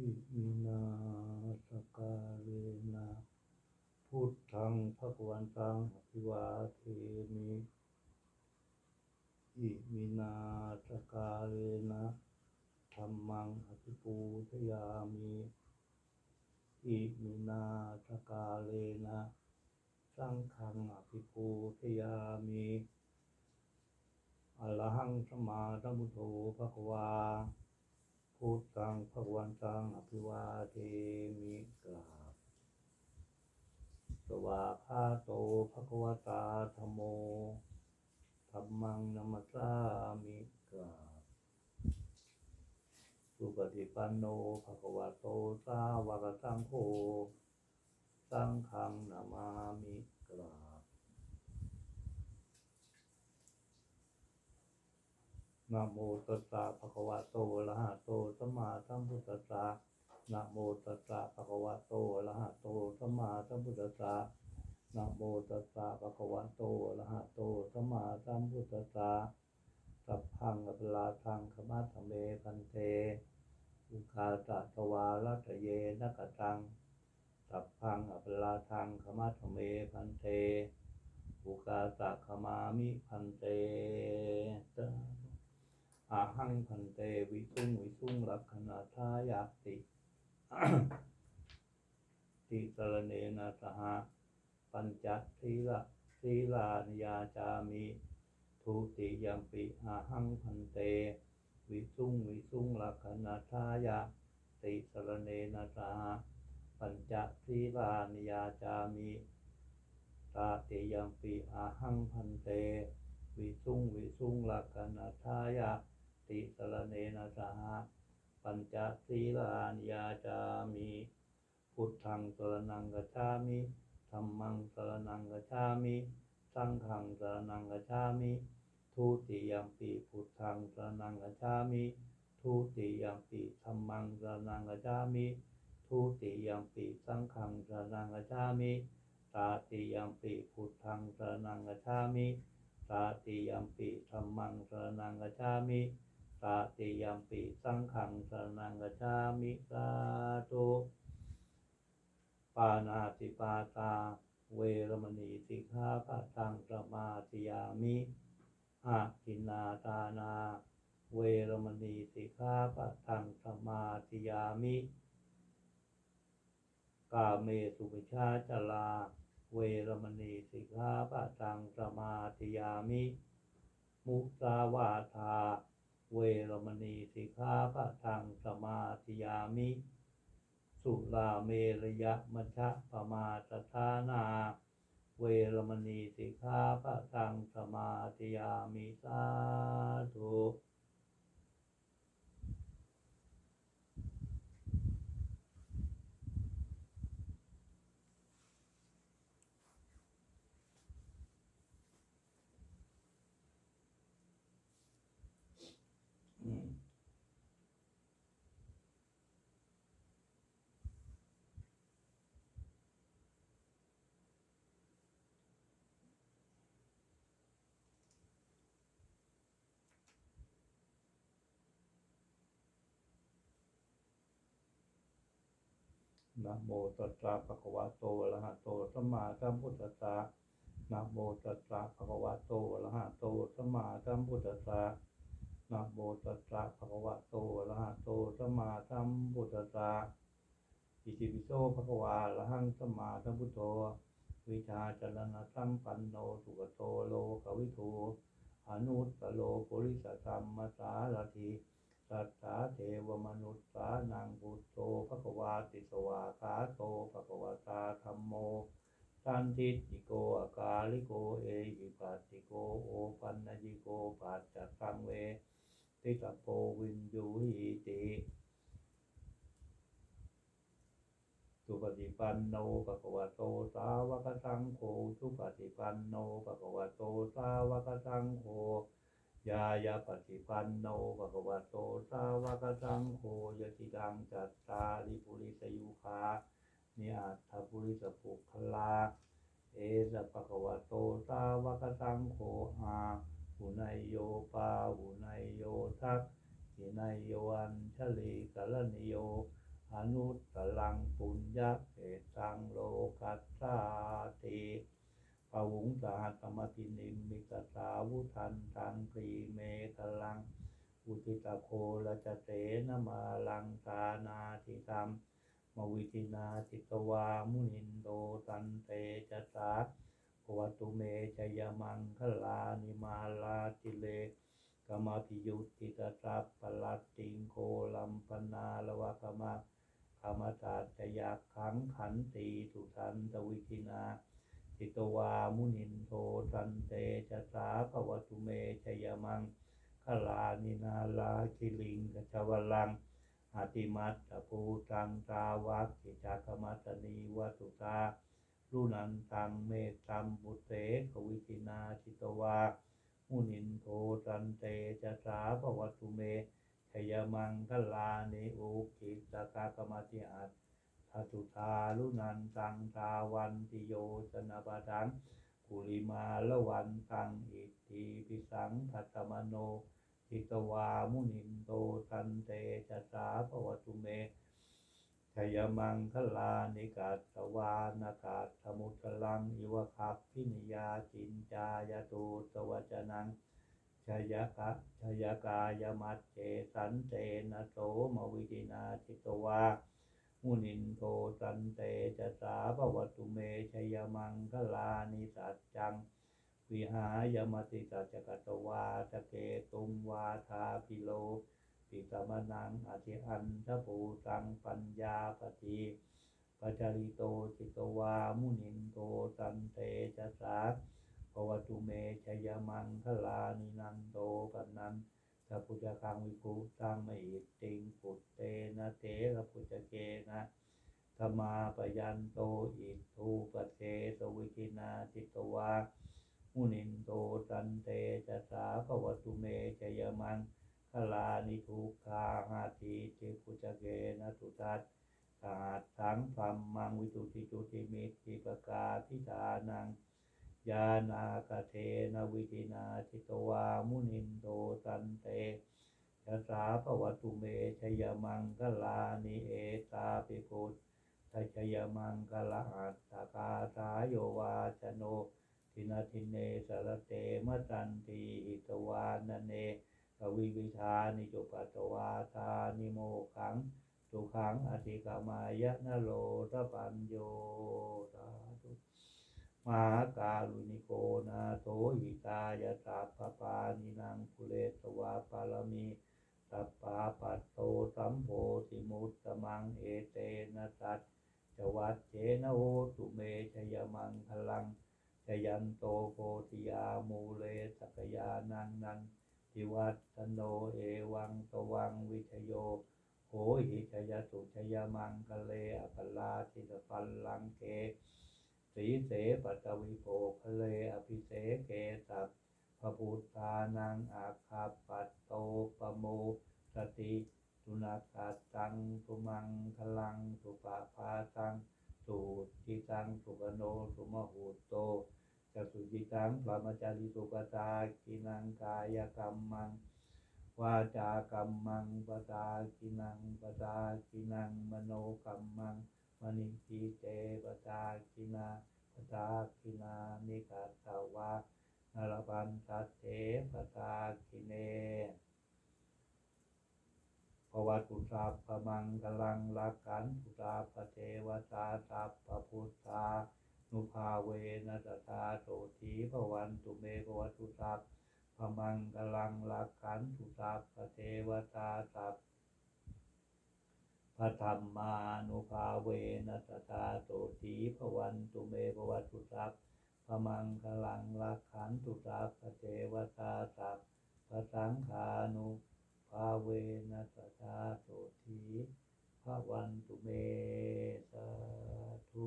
อิมินาสการเรนะพุทธังภะควันตังอภิวาเทมิอิมินาสการเรนะธัมมังอภิปูชยามิอิมินาสการเรนะสังฆังอภิปูชยามิอรหังสมมาสัมพุทโธภควา พุทธังภะคะวันตังอภิวาเทมิกราบสวาคาโตภควตาธโมธัมมังนัมสสามิกราบสุปฏิปันโนภควโตสาวกสังโฆสังฆังนามามิกราบ นะโมตัสสะภะคะวะโตอะระหะโตสัมมาสัมพุทธัสสะนะโมตัสสะภะคะวะโตอะระหะโตสัมมาสัมพุทธัสสะนะโมตัสสะภะคะวะโตอะระหะโตสัมมาสัมพุทธัสสะสัพพังอภิลาทังขมัตถเมพันเตอุคาตะตวารัตเยนะกตังสัพพังอภิลาทังขมัตถเมพันเตอุคาตะขมามิพันเต อาหังพันเตวิสุงวิสุงลักขณาทายาติติสรเนนะสหปัญจศีละศีลานิยาจามิทุติยมปิอาหังพันเต วิสุงวิสุงลักขณาทายาติสรเนนะสหปัญจศีลานิยาจามิตาติยมปิอาหังพันเต วิสุงวิสุงลักขณาทายา ติสรเนนะสหปัญจศีลานยาจามิพุทธังสรนังกัจามิธัมมังสรนังกัจามิสังฆังสรนังกัจามิทุติยัมปิพุทธังสรนังกัจามิทุติยัมปิธัมมังสรนังกัจามิทุติยัมปิสังฆังสรนังกัจามิตาติยัมปิพุทธังสรนังกัจามิตาติยัมปิธัมมังสรนังกัจามิ ตาติยมปิสังขังสรนังกัจฉามิสาธุปานาติปาตา เวรมณีสิกขาปะทังสมาธิยามิอาทินนาทานา เวรมณีสิกขาปะทังสมาธิยามิกาเมสุวิชาจลา เวรมณีสิกขาปะทังสมาธิยามิ มุสาวาทา เวรมณีสิกขาปะทังสมาธิยามิ สุลาเมรยะมัชะปมาตทานา เวรมณีสิกขาปะทังสมาธิยามิสาธุ นะโมตัสสะภะคะวะโตอะระหะโตสัมมาสัมพุทธัสสะนะโมตัสสะภะคะวะโตอะระหะโตสัมมาสัมพุทธัสสะนะโมตัสสะภะคะวะโตอะระหะโตสัมมาสัมพุทธัสสะอิติปิโสภะคะวะอะระหังสัมมาสัมพุทโธวิชาจรณะสัมปันโนสุขโตโลกวิทูอนุตตโลปุริสธรรมสารถิสัทธาเทวมนุษย์สานังโธภควาติสวาคาโตภควต โมสันทิติโกอากาลิโกเอหิปัสสิโกโอปันนญิโกปัจจตังเวติตโพวินยูหิติสุปฏิปันโนภะคะวะโตสาวกสังโฆสุปฏิปันโนภะคะวะโตสาวกสังโฆยายาปฏิปันโนภะคะวะโตสาวกสังโฆยติดังจัตตาริปุริสยุคา นิอัตถปุริสปุคลา เอสะภะคะวะโตสาวกสังโฆอาหุนายโยปาหุนายโยทักขินายโยอัญชลีกรณิโย อนุตตลังปุญญเขตังโลกัสสาติปวุงสาธรรมตินิมมิกสาวุทันทังกรีเมกลัง อุติตะโคละจะเสนมาลังสานาติธรรม มวิตินาจิตวามุนินโดตันเตจะสาภวตุเมจยมังคลานิมาลาติเลกมาพิยุติตะสัพปลัตติงโคลัมปนาลวะกมะกามาตาจยาขังขันตีสุทันตวิธินาจิตวามุนินโทตันเตจะสาภวตุเมชยมังคลานินาลาคิลิงกชวลัง อาติมัตตภูตังตาวักกิจากมัตตนีวัตุตาลุนันตังเมตตัมบุเตกวิตินาจิตวามุนินโทตันเตจะสาภวัตุเมชยมังคลาเนิอุกิสกากมติอัตทัตุทาลุนันตังตาวันติโยสนาปทังกุลิมาละวันตังอิติปิสังทัตตมโน จิตวามุนินโตตันเตจัสสาภวตุเมชยมังคลานิกาสวานากาศสมุทลังอิวะคับพินิยาจินจายตูสวัจนังชยกะชยกายมัจเจสันเตนะโสมวิตินาจิตวามุนินโทตันเตจะสาภวตุเมชยมังคลานิสัจจัง วิหายมติสัจจกตวาตะเกตุมวาทาพิโลปิตมนังอธิอันทภูตังปัญญาปฏิปัจจริโตจิตวามุนินโทตันเตจสาภวตุเมชยมังคลานินันโตปันนันสัพพุจคังวิภูตังมอิติงปุตเตนะเตระพุจเกนะธรรมาปยันโตอิทูปเทสวิกินาจิตวา มุนินโตตันเตจะสาภวตุเมจยมันคลานิทุกขาหาทีจิพุจเกนะตุตัสสาดสังพัมมังวิตุติจุติมิติปกาพิธานังยานากเทนวิธินาจิตวามุนินโตตันเตยะสาภวตุเมชยมังคลานิเอตาปิพุทธชยมังคลาอัตตกาสายโยวาชโน ทินาทินเนสารเตมตันตีหิตวานเนกวิวิธานิจุปัตวาทานิโมขังสุขังอธิกามายะนโลตปัญโยสาธุมหาการุณิโกนาโถหิตายะสัพพปานินังคุเลสวาปารมีสัพปาปัตโตสัมโพธิมุตตมังเอเตนะสัจจวัตเจนะโหตุเมชยมังคลัง ชยันโตโพธิยามูเลสักยานังนันทิวัตโนเอวังตวังวิชโยโหหิชยตุชยมังคะเลอปลาทิตปัลลังเกสีเสปัตวิโภคะเลอภิเสเกสัพพระพุทธานังอาคาปัตโตปโมสติสุนักาตังสุมังคลังสุปาพาตัง สุจิตังสุกโนสุมหูโตจสุจิตังพระมจาริสุกตากินังกายกรรมังวาจากรรมังปตากินังปตากินังมโนกรรมังมณิจีเตปตากินาปตากินานิกาสาวานารพันตัสเถปตากิเน วัตุสัพพมังกลังลักขันตุสัพเทวตาสัพพพุทธานุภาเวนัสตาโสถีภวันตุเมภวตุสัพพมังกลังลักขันตุสัพเทวตาสัพพระธรรมานุภาเวนัสตาโตถีพวันตุเมภวัตุสัพพมังคลังลักขันตุสัพเทวตาสัพพระสังฆานุภาเวนัสตาโสทีพระวันตุเมสาธุ